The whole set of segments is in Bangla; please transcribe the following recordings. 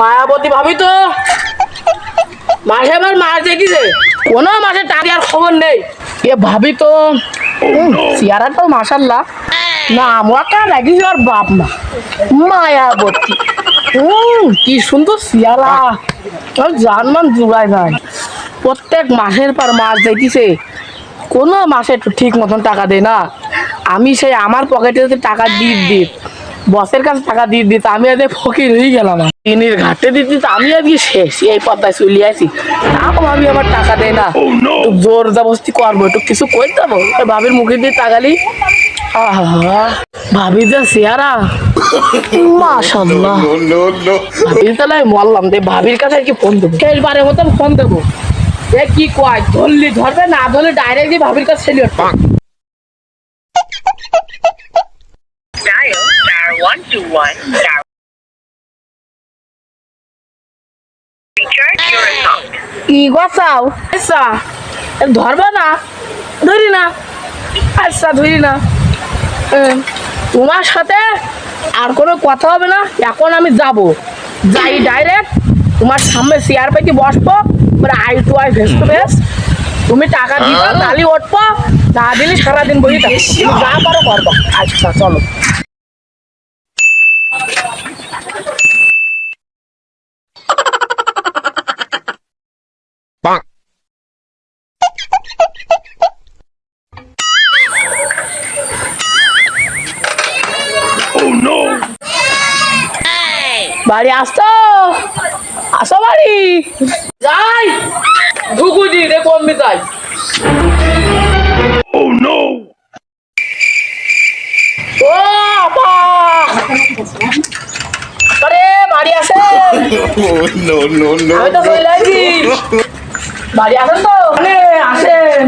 মায়াবতী ভাবি তো। মাসে এবার মাস দেখিছে। কোনো মাসে টাকা আর খবর নেই। এ ভাবি তো চেয়ারাটাও মাসাল্লাহ না আমাকে লাগিয়েছে আর বাপ মা। মায়াবতী। হুম কি সুন্দর আর জানমান জুড়ায় নাই প্রত্যেক মাসের পর মাস দেখিছে। কোনো মাসে ঠিক মতন টাকা দেয় না। আমি সেই আমার পকেটে টাকা দিয়ে দিই। বসের কাছে টাকা দিয়ে দিত আমি আজকে ফকির হয়ে গেলাম দিনের ঘাটে দিতে আমি আজকে শেষ এই পদ্মায় চলে আসি। তাও ভাবি আমার টাকা দেয় না। জোর জবস্তি করব একটু কিছু করে দেবো ভাবির মুখে দিয়ে তাকালি। ভাবি যা চেয়ারা মাশাল্লাহ no, no, no. ভাবির তাহলে মরলাম দে ভাবির কাছে আর কি ফোন দেবো? শেষবারের মতো ফোন দেবো। এ কি কয় ধরলি ধরবে না ধরলে ডাইরেক্টলি ভাবির কাছে ছেলে আচ্ছা না ধরি না আচ্ছা ধরি না। তোমার সাথে আর কোনো কথা হবে না এখন আমি যাব। যাই ডাইরেক্ট তোমার সামনে চেয়ার পেতে বসবো মানে eye to eye face to face তুমি টাকা দিবা তাহলে উঠবো না দিলে সারাদিন বসে থাকব। যা পারো করব। আচ্ছা চলো। বাড়ি আসতো আসো বাড়ি। যাই। দি রে কমবি তাই। Oh no! ও আপা আরে বাড়ি আসে। Oh আমি তো চলে বাড়ি আসেন তো মানে আসেন।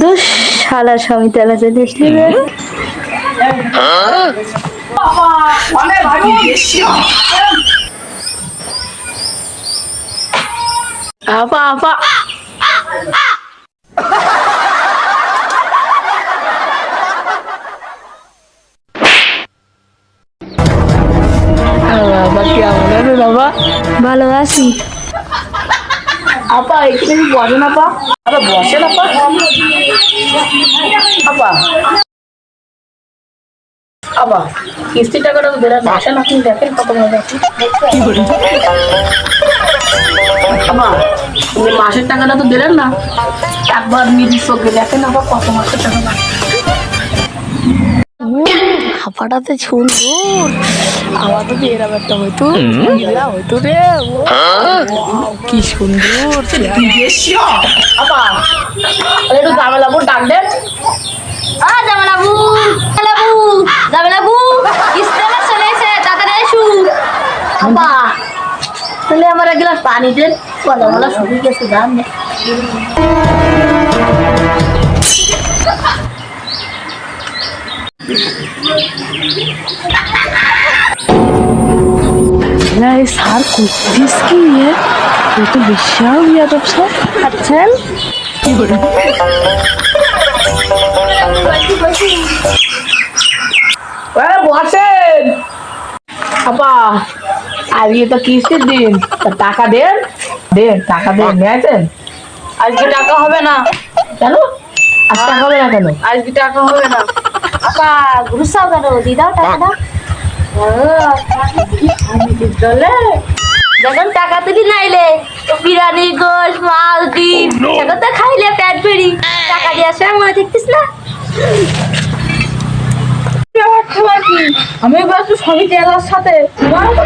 দুস শালা স্বামী তেলা যে দেখলি রে আপা মানে ভাবি আপা আপা বাবা কেমন আছে বাবা ভালো আছি আপা এখানে কি বসেন আপা আপা বসেন আপা আপা আপা কিস্তি টাকাটা তো আসেন আপনি দেখেন কত আপা আপনি মাসের টাকাটা তো দিলেন না। একবার নিজের চোখে দেখেন আপা কত মাসের টাকা। হাফাটাতে সুন্দর আমার তো এরকম একটা হইতো। এরা হইতো রে। ও, কি সুন্দর। একটু জামেলাপুর ডাক দেন। আ জামালাবু জামালাবু আপা তাহলে আমার এক গ্লাস পানি দেন বলা বলা শুকিয়ে গেছে দাম নেই এই স্যার করছিস কি এ তুই তো বিশাল ইয়াদব স্যার আচ্ছেন কি করে এ, বসেন আপা আজকে তো কিস্তির দিন। তা টাকা দেন দেন টাকা দেন নিয়েছেন আজকে টাকা হবে না? কেন? আজ টাকা হবে না কেন? আজকে টাকা হবে না? আপা ঘুরসাও কেন দিদাও টাকাটা যখন টাকা তুলি নাইলে তো বিরিয়ানি গোশ মাল ডিম সেটা তো খাইলে পেট ভরি। টাকা দিয়ে আসে মনে দেখতিস না? কি আমি বলছি সাথে তো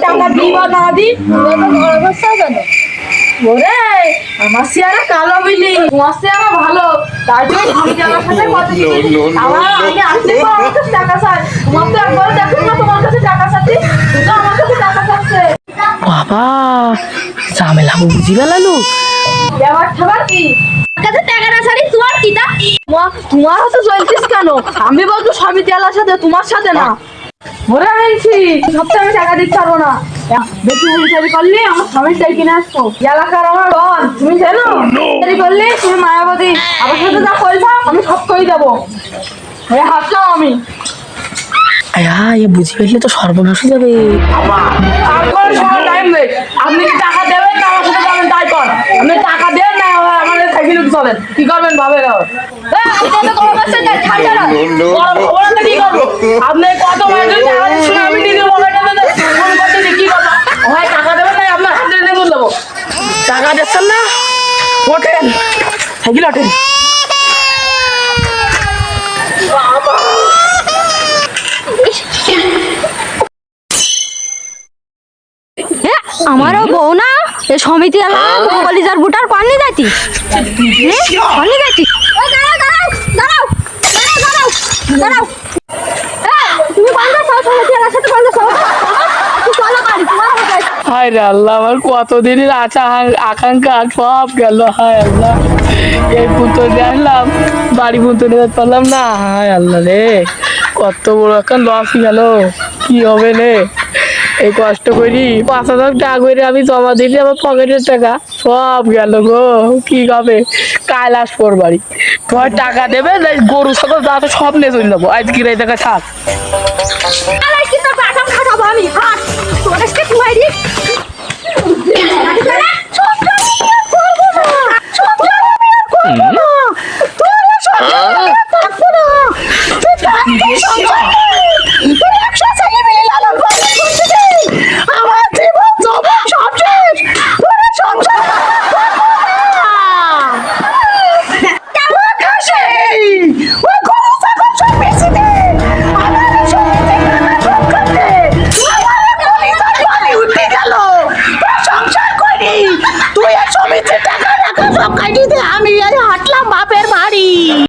টাকা দিই বা না দিই ওরে আমার চেয়ারা কালো বিলি তোমার চেয়ারা ভালো। তার জন্য সমিতি এলার সাথে কথা No, no, no, আমার আগে আসলে আমার কাছে টাকা চাই তোমার তো একবার দেখুন না তোমার কাছে টাকা চাচ্ছি তো আমার কাছে টাকা চাচ্ছে। বাবা ঝামেলা বুঝি গেলালু এবার খাবার কি? কাছে টাকা না ছাড়ি তোমার কি তা? তোমার হাতে চলছিস কেন? আমি বলতো সমিতি এলার সাথে তোমার সাথে না। ধরে আনছি সপ্তাহে আমি টাকা দিতে পারব না। বেশি হুঁশিয়ারি করলে আমার স্বামীর চাই কিনে আসতো এলাকার আমার ডন তুমি জানো? হুঁশিয়ারি করলে তুমি মায়াবতী। আমার সাথে যা করছ আমি সব করে দেবো। হয়ে হাসলাম আমি। আয়া এ বুঝে ফেললে তো সর্বনাশ হয়ে যাবে। আর কোনো সময় টাইম নেই আপনি কি টাকা দেবেন না আমার সাথে যাবেন তাই কর আপনি টাকা দেন না আমাদের সাইকেল চলেন কি করবেন ভাবেন আর? গরম খবর আছে, কি করব? আপনি কত আমি কি করব? হয় টাকা দেবেন না আপনার হাতে এনে দেবো। টাকা দিচ্ছেন না? ওঠেন। সাইকেল ওঠেন আমারও বউ না? এ সমিতি কলিজার বুটার পানি পানি দাঁড়াও দাঁড়াও দাঁড়াও দাঁড়াও তুমি সাথে হায় রে আল্লাহ আমার কতদিনের আশা আকাঙ্ক্ষা সব গেল হায় আল্লাহ। এই পুতো দেখলাম বাড়ি পুতো নিতে পারলাম না হায় আল্লাহ রে। কত বড় একটা লস গেল কি হবে রে? এই কষ্ট করি। পাঁচ হাজার টাকা করে আমি জমা দিলি, আমার পকেটের টাকা। সব গেল গো, কি হবে কাল আসব বাড়ি। তোমার টাকা দেবে গরু সকল যা সব নিয়ে চলে যাব। টাকা থাক। কি তোর বাটাম খাটাবো আমি?